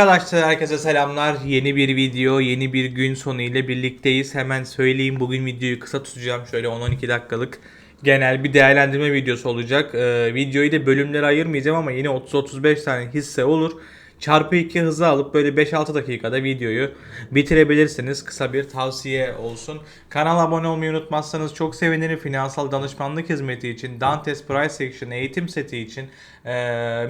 Arkadaşlar herkese selamlar. Yeni bir video, yeni bir gün sonu ile birlikteyiz. Hemen söyleyeyim bugün videoyu kısa tutacağım. Şöyle 10-12 dakikalık genel bir değerlendirme videosu olacak. Ee, videoyu da bölümlere ayırmayacağım ama yine 30-35 tane hisse olur. Çarpı 2 hızı alıp böyle 5-6 dakikada videoyu bitirebilirsiniz. Kısa bir tavsiye olsun. Kanala abone olmayı unutmazsanız çok sevinirim. Finansal danışmanlık hizmeti için, Dantes Price Action eğitim seti için e,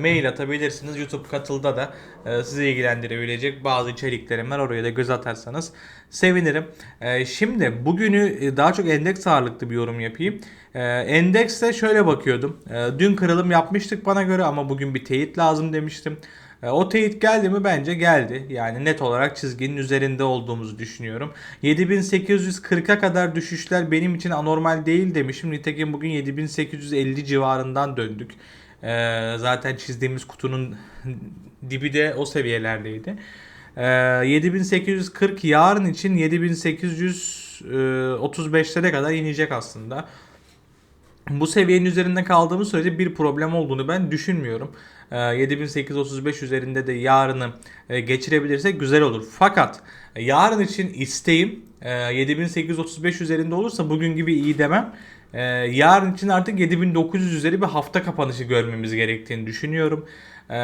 mail atabilirsiniz. YouTube katılda da e, sizi ilgilendirebilecek bazı içeriklerim var. Oraya da göz atarsanız sevinirim. E, şimdi bugünü daha çok endeks ağırlıklı bir yorum yapayım. E, endekste şöyle bakıyordum. E, dün kırılım yapmıştık bana göre ama bugün bir teyit lazım demiştim. E, O teyit geldi mi? Bence geldi. Yani net olarak çizginin üzerinde olduğumuzu düşünüyorum. 7840'a kadar düşüşler benim için anormal değil demişim. Nitekim bugün 7850 civarından döndük. E, Zaten çizdiğimiz kutunun dibi de o seviyelerdeydi. E, 7840 yarın için 7835'lere kadar inecek aslında bu seviyenin üzerinde kaldığımız sürece bir problem olduğunu ben düşünmüyorum. Ee, 7835 üzerinde de yarını e, geçirebilirsek güzel olur. Fakat e, yarın için isteğim e, 7835 üzerinde olursa bugün gibi iyi demem. E, yarın için artık 7900 üzeri bir hafta kapanışı görmemiz gerektiğini düşünüyorum. E,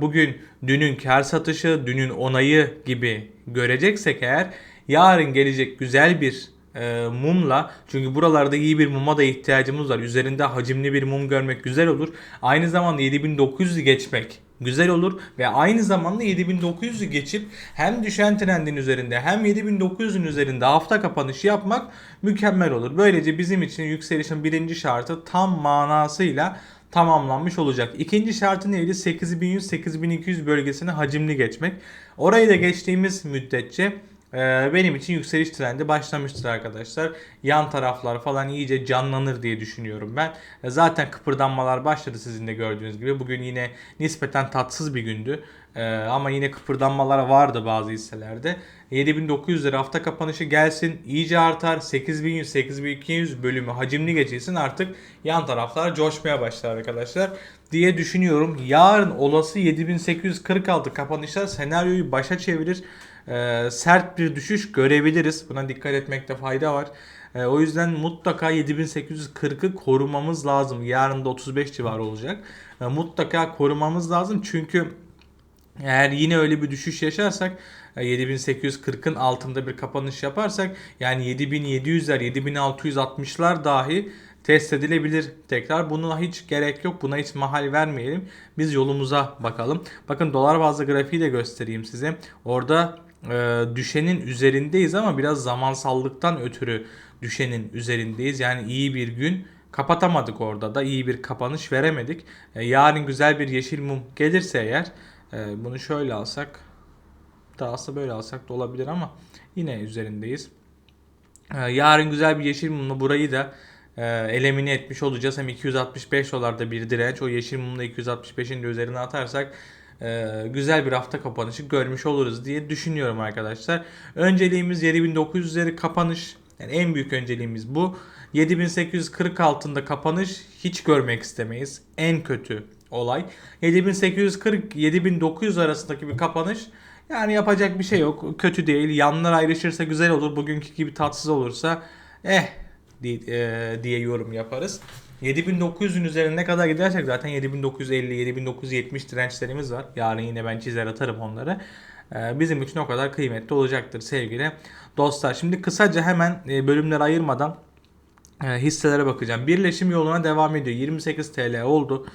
bugün dünün kar satışı, dünün onayı gibi göreceksek eğer yarın gelecek güzel bir e, mumla çünkü buralarda iyi bir muma da ihtiyacımız var. Üzerinde hacimli bir mum görmek güzel olur. Aynı zamanda 7900'ü geçmek güzel olur ve aynı zamanda 7900'ü geçip hem düşen trendin üzerinde hem 7900'ün üzerinde hafta kapanışı yapmak mükemmel olur. Böylece bizim için yükselişin birinci şartı tam manasıyla tamamlanmış olacak. İkinci şartı neydi? 8100-8200 bölgesini hacimli geçmek. Orayı da geçtiğimiz müddetçe benim için yükseliş trendi başlamıştır arkadaşlar. Yan taraflar falan iyice canlanır diye düşünüyorum ben. E, Zaten kıpırdanmalar başladı sizin de gördüğünüz gibi. Bugün yine nispeten tatsız bir gündü. Ee, ama yine kıpırdanmalar vardı bazı hisselerde. 7900 lira hafta kapanışı gelsin iyice artar 8100-8200 bölümü hacimli geçilsin artık yan taraflar coşmaya başlar arkadaşlar diye düşünüyorum. Yarın olası 7846 kapanışlar senaryoyu başa çevirir e, sert bir düşüş görebiliriz. Buna dikkat etmekte fayda var. E, o yüzden mutlaka 7840'ı korumamız lazım. Yarın da 35 civarı olacak. E, mutlaka korumamız lazım çünkü eğer yine öyle bir düşüş yaşarsak 7840'ın altında bir kapanış yaparsak yani 7700'ler 7660'lar dahi test edilebilir tekrar. Buna hiç gerek yok. Buna hiç mahal vermeyelim. Biz yolumuza bakalım. Bakın dolar bazlı grafiği de göstereyim size. Orada e, düşenin üzerindeyiz ama biraz zamansallıktan ötürü düşenin üzerindeyiz. Yani iyi bir gün kapatamadık orada da iyi bir kapanış veremedik. E, yarın güzel bir yeşil mum gelirse eğer e, bunu şöyle alsak da aslında böyle alsak da olabilir ama yine üzerindeyiz. E, yarın güzel bir yeşil mumla burayı da e, etmiş olacağız. Hem 265 dolarda bir direnç o yeşil mumla 265'in de üzerine atarsak güzel bir hafta kapanışı görmüş oluruz diye düşünüyorum arkadaşlar. Önceliğimiz 7900 üzeri kapanış. Yani en büyük önceliğimiz bu. 7840 altında kapanış hiç görmek istemeyiz. En kötü olay. 7840-7900 arasındaki bir kapanış yani yapacak bir şey yok. Kötü değil. Yanlar ayrışırsa güzel olur. Bugünkü gibi tatsız olursa eh diye, e, diye yorum yaparız. 7900'ün üzerine kadar gidersek zaten 7950 7970 dirençlerimiz var. Yarın yine ben çizer atarım onları. E, bizim için o kadar kıymetli olacaktır sevgili dostlar. Şimdi kısaca hemen e, bölümleri ayırmadan e, hisselere bakacağım. Birleşim yoluna devam ediyor. 28 TL oldu.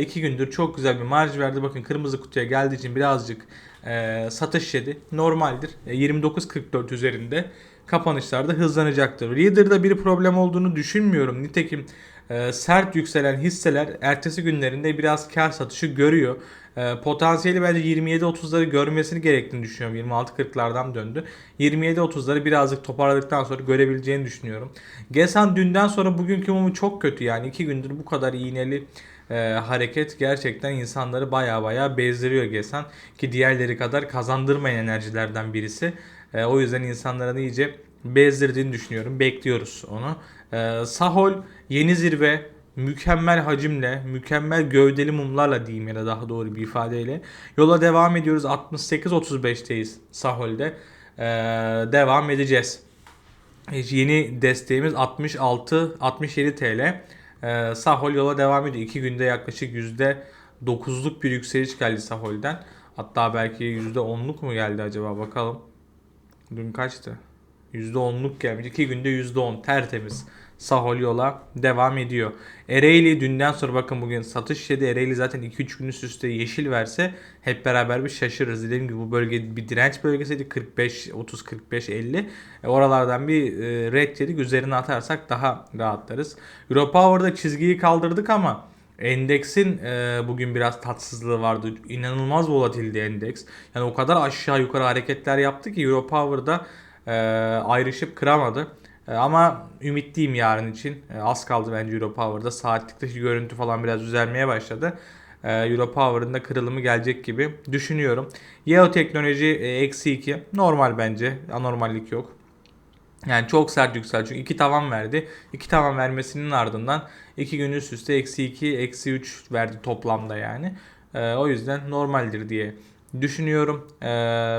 2 gündür çok güzel bir marj verdi. Bakın kırmızı kutuya geldiği için birazcık e, satış yedi. Normaldir. E, 29.44 üzerinde kapanışlarda hızlanacaktır. Leader'da bir problem olduğunu düşünmüyorum. Nitekim e, sert yükselen hisseler ertesi günlerinde biraz kar satışı görüyor. E, potansiyeli bence 27-30'ları görmesini gerektiğini düşünüyorum. 26-40'lardan döndü. 27-30'ları birazcık toparladıktan sonra görebileceğini düşünüyorum. Gesan dünden sonra bugünkü mumu çok kötü yani. 2 gündür bu kadar iğneli e, hareket gerçekten insanları baya baya bezdiriyor Gesan. Ki diğerleri kadar kazandırmayan enerjilerden birisi. E, o yüzden insanların iyice bezdirdiğini düşünüyorum. Bekliyoruz onu. E, Sahol yeni zirve mükemmel hacimle, mükemmel gövdeli mumlarla diyeyim ya da daha doğru bir ifadeyle yola devam ediyoruz. 68-35'teyiz Sahol'de. Ee, devam edeceğiz. Yeni desteğimiz 66-67 TL. Ee, Sahol yola devam ediyor. 2 günde yaklaşık %9'luk bir yükseliş geldi Sahol'den. Hatta belki %10'luk mu geldi acaba bakalım. Dün kaçtı? %10'luk gelmiş. 2 günde %10 tertemiz. Sahol yola devam ediyor. Ereğli dünden sonra bakın bugün satış yedi. Ereğli zaten 2-3 gün üst üste yeşil verse hep beraber bir şaşırırız. Dediğim gibi bu bölge bir direnç bölgesiydi. 45, 30, 45, 50. E, oralardan bir e, red yedik. Üzerine atarsak daha rahatlarız. Europower'da çizgiyi kaldırdık ama Endeksin e, bugün biraz tatsızlığı vardı. İnanılmaz volatildi endeks. Yani o kadar aşağı yukarı hareketler yaptı ki Europower'da e, ayrışıp kıramadı. E, ama ümitliyim yarın için. E, az kaldı bence Europower'da. Saatlikteki görüntü falan biraz düzelmeye başladı. E, Europower'ın da kırılımı gelecek gibi düşünüyorum. Yeo teknoloji e, eksi 2. Normal bence. Anormallik yok. Yani çok sert yükseldi. Çünkü iki tavan verdi. İki tavan vermesinin ardından iki gün üst üste eksi 2, eksi 3 verdi toplamda yani. Ee, o yüzden normaldir diye düşünüyorum. Ee,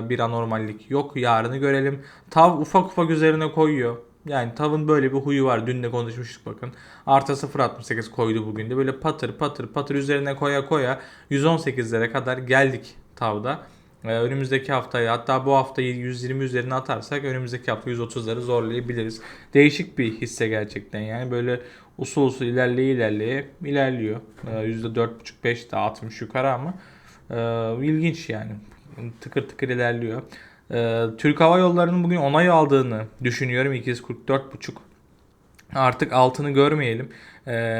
bir anormallik yok. Yarını görelim. Tav ufak ufak üzerine koyuyor. Yani tavın böyle bir huyu var. Dün de konuşmuştuk bakın. Artı 0.68 koydu bugün de. Böyle patır patır patır üzerine koya koya 118'lere kadar geldik tavda. Ee, önümüzdeki haftayı hatta bu haftayı 120 üzerine atarsak önümüzdeki hafta 130'ları zorlayabiliriz. Değişik bir hisse gerçekten yani böyle usul usul ilerleye ilerleye ilerliyor. Ee, %4.5-5 daha atmış yukarı ama e, ilginç yani. Tıkır tıkır ilerliyor. Ee, Türk Hava Yolları'nın bugün onay aldığını düşünüyorum. 244.5 artık altını görmeyelim.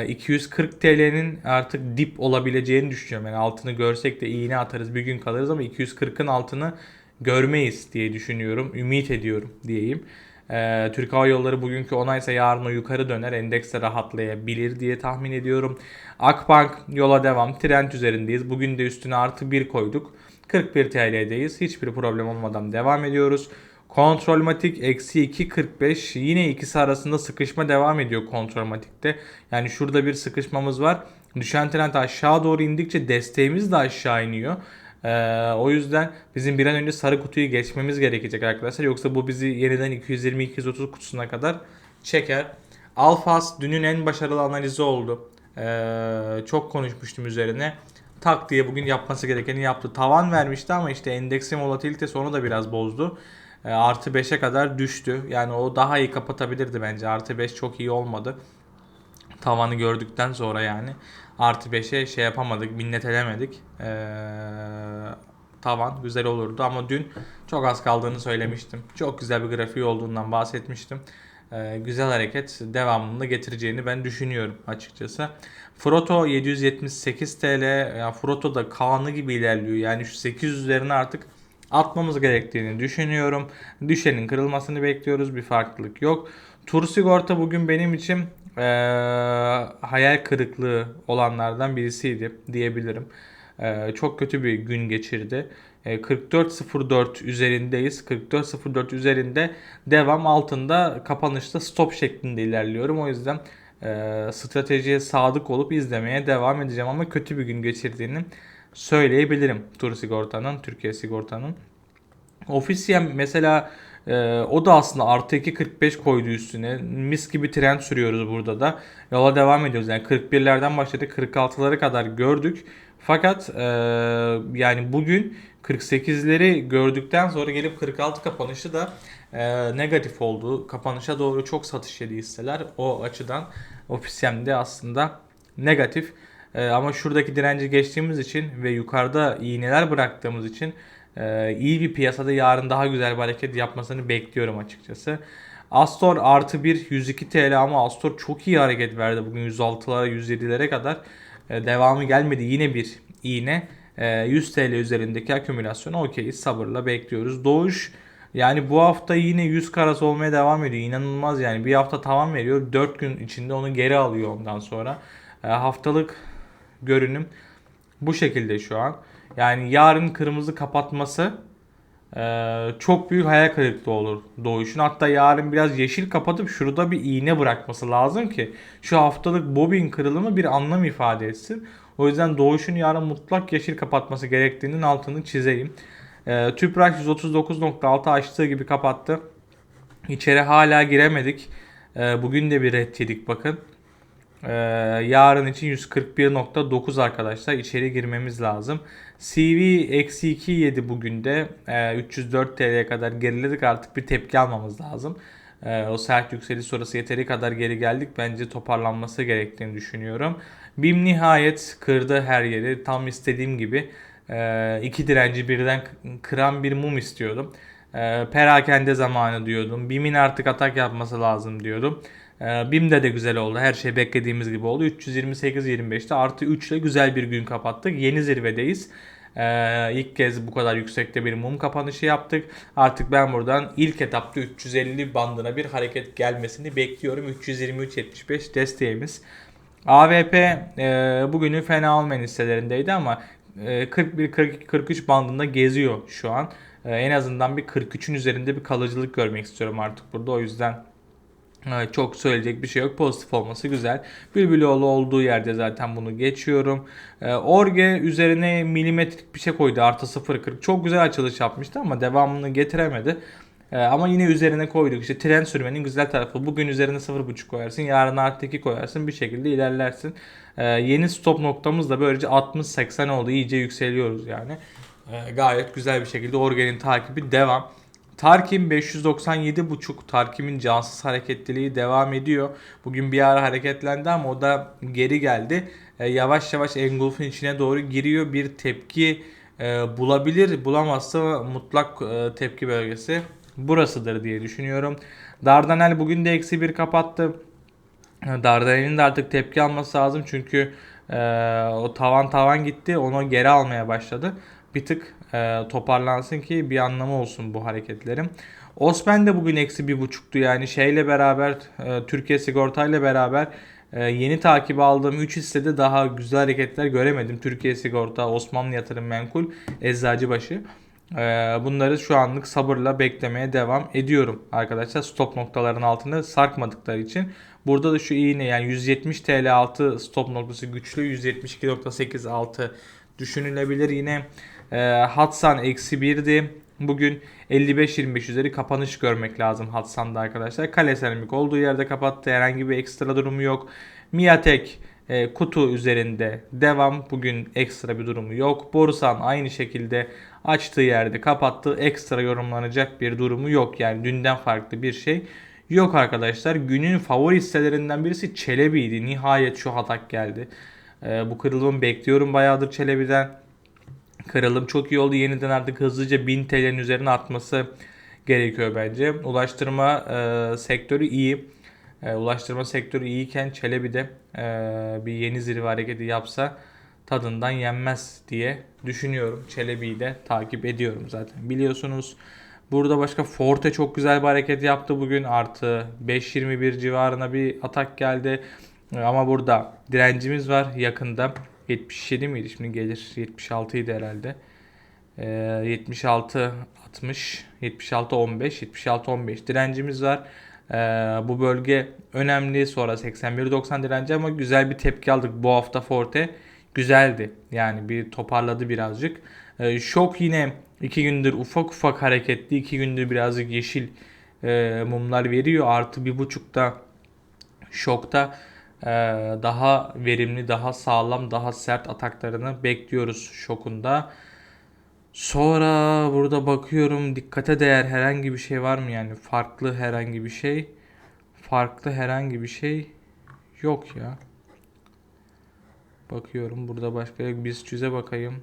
240 ee, TL'nin artık dip olabileceğini düşünüyorum. Yani altını görsek de iğne atarız bir gün kalırız ama 240'ın altını görmeyiz diye düşünüyorum. Ümit ediyorum diyeyim. Ee, Türk Hava Yolları bugünkü onaysa yarın o yukarı döner. Endekste rahatlayabilir diye tahmin ediyorum. Akbank yola devam. Trend üzerindeyiz. Bugün de üstüne artı 1 koyduk. 41 TL'deyiz. Hiçbir problem olmadan devam ediyoruz. Kontrolmatik eksi 2.45 yine ikisi arasında sıkışma devam ediyor kontrolmatikte. Yani şurada bir sıkışmamız var. Düşen trend aşağı doğru indikçe desteğimiz de aşağı iniyor. Ee, o yüzden bizim bir an önce sarı kutuyu geçmemiz gerekecek arkadaşlar. Yoksa bu bizi yeniden 220-230 kutusuna kadar çeker. Alfas dünün en başarılı analizi oldu. Ee, çok konuşmuştum üzerine. Tak diye bugün yapması gerekeni yaptı. Tavan vermişti ama işte endeksin volatilite sonu da biraz bozdu. E, artı 5'e kadar düştü. Yani o daha iyi kapatabilirdi bence. Artı 5 çok iyi olmadı. Tavanı gördükten sonra yani artı 5'e şey yapamadık, minnet edemedik. Ee, tavan güzel olurdu ama dün çok az kaldığını söylemiştim. Çok güzel bir grafiği olduğundan bahsetmiştim. Ee, güzel hareket devamını getireceğini ben düşünüyorum açıkçası. Froto 778 TL. Yani Froto da kanı gibi ilerliyor. Yani şu 800 üzerine artık atmamız gerektiğini düşünüyorum. Düşenin kırılmasını bekliyoruz. Bir farklılık yok. Tur sigorta bugün benim için ee, hayal kırıklığı olanlardan birisiydi diyebilirim. Ee, çok kötü bir gün geçirdi. Ee, 44.04 üzerindeyiz. 44.04 üzerinde devam altında kapanışta stop şeklinde ilerliyorum. O yüzden e, stratejiye sadık olup izlemeye devam edeceğim ama kötü bir gün geçirdiğini söyleyebilirim Tur Sigorta'nın, Türkiye Sigorta'nın. Ofisiyem mesela e, o da aslında artı 2.45 koydu üstüne. Mis gibi trend sürüyoruz burada da. Yola devam ediyoruz. Yani 41'lerden başladık 46'lara kadar gördük. Fakat e, yani bugün 48'leri gördükten sonra gelip 46 kapanışı da e, negatif oldu. Kapanışa doğru çok satış yedi hisseler. O açıdan Ofisiyem'de aslında negatif. E, ama şuradaki direnci geçtiğimiz için ve yukarıda iğneler bıraktığımız için iyi bir piyasada yarın daha güzel bir hareket yapmasını bekliyorum açıkçası. Astor artı 1 102 TL ama Astor çok iyi hareket verdi bugün 106'lara 107'lere kadar. E, devamı gelmedi yine bir iğne. E, 100 TL üzerindeki akümülasyonu okey sabırla bekliyoruz. Doğuş yani bu hafta yine 100 karası olmaya devam ediyor. İnanılmaz yani bir hafta tavan veriyor. 4 gün içinde onu geri alıyor ondan sonra. Haftalık görünüm bu şekilde şu an. Yani yarın kırmızı kapatması Ee, çok büyük hayal kırıklığı olur Doğuş'un. Hatta yarın biraz yeşil kapatıp şurada bir iğne bırakması lazım ki şu haftalık bobin kırılımı bir anlam ifade etsin. O yüzden Doğuş'un yarın mutlak yeşil kapatması gerektiğinin altını çizeyim. Ee, Tüpraş 139.6 açtığı gibi kapattı. İçeri hala giremedik. Ee, bugün de bir red yedik bakın. Ee, yarın için 141.9 arkadaşlar içeri girmemiz lazım. CV eksi 2 yedi bugün de ee, 304 TL'ye kadar geriledik artık bir tepki almamız lazım. Ee, o sert yükseliş sonrası yeteri kadar geri geldik. Bence toparlanması gerektiğini düşünüyorum. BİM nihayet kırdı her yeri. Tam istediğim gibi. Ee, iki direnci birden kıran bir mum istiyordum. Ee, perakende zamanı diyordum. BİM'in artık atak yapması lazım diyordum. Ee, BİM'de de güzel oldu. Her şey beklediğimiz gibi oldu. 328-25'te artı 3 ile güzel bir gün kapattık. Yeni zirvedeyiz. Ee, ilk kez bu kadar yüksekte bir mum kapanışı yaptık. Artık ben buradan ilk etapta 350 bandına bir hareket gelmesini bekliyorum. 323-75 desteğimiz. AVP e, bugünün fena olmayan hisselerindeydi ama e, 41 42 43 bandında geziyor şu an. E, en azından bir 43'ün üzerinde bir kalıcılık görmek istiyorum artık burada. O yüzden çok söyleyecek bir şey yok. Pozitif olması güzel. Bülbüloğlu olduğu yerde zaten bunu geçiyorum. Ee, Orge üzerine milimetrik bir şey koydu. Artı 0.40. Çok güzel açılış yapmıştı ama devamını getiremedi. Ee, ama yine üzerine koyduk. İşte tren sürmenin güzel tarafı. Bugün üzerine 0.5 koyarsın. Yarın artı 2 koyarsın. Bir şekilde ilerlersin. Ee, yeni stop noktamız da böylece 60-80 oldu. İyice yükseliyoruz yani. Ee, gayet güzel bir şekilde Orge'nin takibi devam. Tarkim 597.5 Tarkim'in cansız hareketliliği devam ediyor. Bugün bir ara hareketlendi ama o da geri geldi. E, yavaş yavaş engulfun içine doğru giriyor. Bir tepki e, bulabilir. Bulamazsa mutlak e, tepki bölgesi burasıdır diye düşünüyorum. Dardanel bugün de eksi bir kapattı. Dardanel'in de artık tepki alması lazım çünkü e, o tavan tavan gitti onu geri almaya başladı. Bir tık e, toparlansın ki bir anlamı olsun bu hareketlerim. Osman de bugün eksi bir buçuktu yani şeyle beraber e, Türkiye Sigorta ile beraber e, yeni takip aldığım 3 hissede daha güzel hareketler göremedim. Türkiye Sigorta, Osmanlı Yatırım Menkul, Eczacıbaşı. E, bunları şu anlık sabırla beklemeye devam ediyorum arkadaşlar. Stop noktaların altında sarkmadıkları için. Burada da şu iğne yani 170 TL altı stop noktası güçlü 172.8 altı düşünülebilir. Yine e, Hatsan eksi 1'di. Bugün 55-25 üzeri kapanış görmek lazım Hatsan'da arkadaşlar. Kale Seramik olduğu yerde kapattı. Herhangi bir ekstra durumu yok. Miatek e, kutu üzerinde devam. Bugün ekstra bir durumu yok. Borusan aynı şekilde açtığı yerde kapattı. Ekstra yorumlanacak bir durumu yok. Yani dünden farklı bir şey yok arkadaşlar. Günün favori hisselerinden birisi Çelebi'ydi. Nihayet şu hatak geldi. E, bu kırılımı bekliyorum bayağıdır Çelebi'den. Kırılım çok iyi oldu. Yeniden artık hızlıca 1000 TL'nin üzerine atması gerekiyor bence. Ulaştırma e, sektörü iyi. E, ulaştırma sektörü iyiyken Çelebi de e, bir yeni zirve hareketi yapsa tadından yenmez diye düşünüyorum. Çelebi'yi de takip ediyorum zaten biliyorsunuz. Burada başka Forte çok güzel bir hareket yaptı bugün. Artı 5.21 civarına bir atak geldi. Ama burada direncimiz var yakında. 77 miydi şimdi gelir 76 idi herhalde. Ee, 76 60 76 15 76 15 direncimiz var. Ee, bu bölge önemli. Sonra 81 90 direnci ama güzel bir tepki aldık bu hafta Forte. Güzeldi. Yani bir toparladı birazcık. Ee, şok yine 2 gündür ufak ufak hareketli. 2 gündür birazcık yeşil e, mumlar veriyor. Artı bir buçukta şokta daha verimli, daha sağlam, daha sert ataklarını bekliyoruz şokunda. Sonra burada bakıyorum dikkate değer herhangi bir şey var mı yani farklı herhangi bir şey. Farklı herhangi bir şey yok ya. Bakıyorum burada başka yok. Biz çüze bakayım.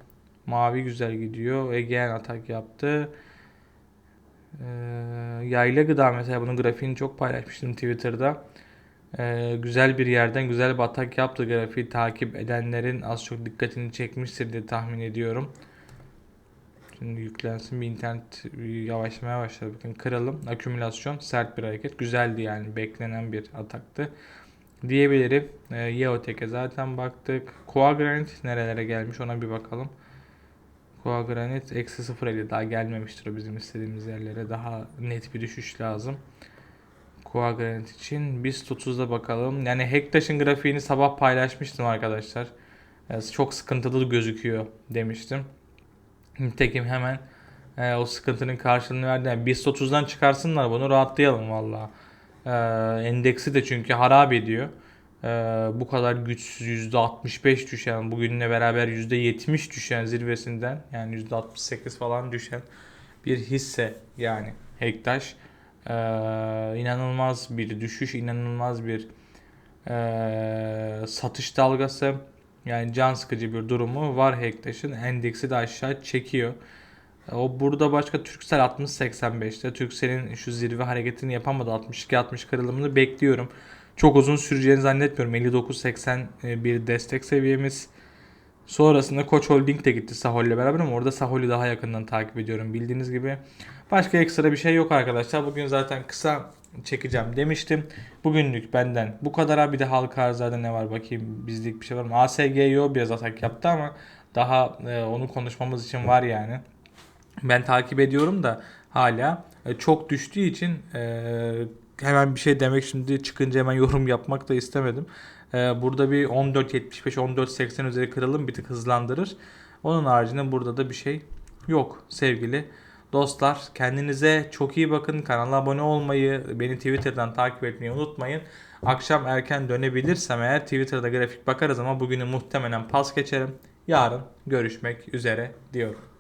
Mavi güzel gidiyor. Egean atak yaptı. Ee, yayla gıda mesela bunun grafiğini çok paylaşmıştım Twitter'da. Ee, güzel bir yerden güzel bir atak yaptı grafiği takip edenlerin az çok dikkatini çekmiştir diye tahmin ediyorum. Şimdi yüklensin bir internet yavaşlamaya başladı. Bakın kıralım. Akümülasyon sert bir hareket. Güzeldi yani beklenen bir ataktı. Diyebilirim. E, Yeotek'e zaten baktık. Coagranit nerelere gelmiş ona bir bakalım. Koa Granit eksi 0.50 daha gelmemiştir bizim istediğimiz yerlere. Daha net bir düşüş lazım. Koa Granit için BIST 30'da bakalım. Yani Hektaş'ın grafiğini sabah paylaşmıştım arkadaşlar. Yani çok sıkıntılı gözüküyor demiştim. Nitekim hemen e, o sıkıntının karşılığını verdi. Yani BIST 30'dan çıkarsınlar bunu rahatlayalım valla. E, endeksi de çünkü harap ediyor. E, bu kadar güçsüz %65 düşen, bugünle beraber %70 düşen zirvesinden yani %68 falan düşen bir hisse yani Hektaş. E, inanılmaz bir düşüş, inanılmaz bir e, satış dalgası. Yani can sıkıcı bir durumu var Hektaş'ın. Endeksi de aşağı çekiyor. O burada başka Türksel 60-85'te. Türksel'in şu zirve hareketini yapamadı. 62-60 kırılımını bekliyorum. Çok uzun süreceğini zannetmiyorum. 59-80 bir destek seviyemiz. Sonrasında Koç Holding de gitti Sahol'le beraber ama orada Sahol'ü daha yakından takip ediyorum bildiğiniz gibi. Başka ekstra bir şey yok arkadaşlar. Bugün zaten kısa çekeceğim demiştim. Bugünlük benden bu kadar abi. De halka arzlarda ne var bakayım bizlik bir şey var mı? ASGYO biraz atak yaptı ama daha e, onu konuşmamız için var yani. Ben takip ediyorum da hala e, çok düştüğü için e, hemen bir şey demek şimdi çıkınca hemen yorum yapmak da istemedim. E, burada bir 14.75 14.80 üzeri kırılım bir tık hızlandırır. Onun haricinde burada da bir şey yok sevgili dostlar. Kendinize çok iyi bakın. Kanala abone olmayı, beni Twitter'dan takip etmeyi unutmayın. Akşam erken dönebilirsem eğer Twitter'da grafik bakarız ama bugünü muhtemelen pas geçerim. Yarın görüşmek üzere diyorum.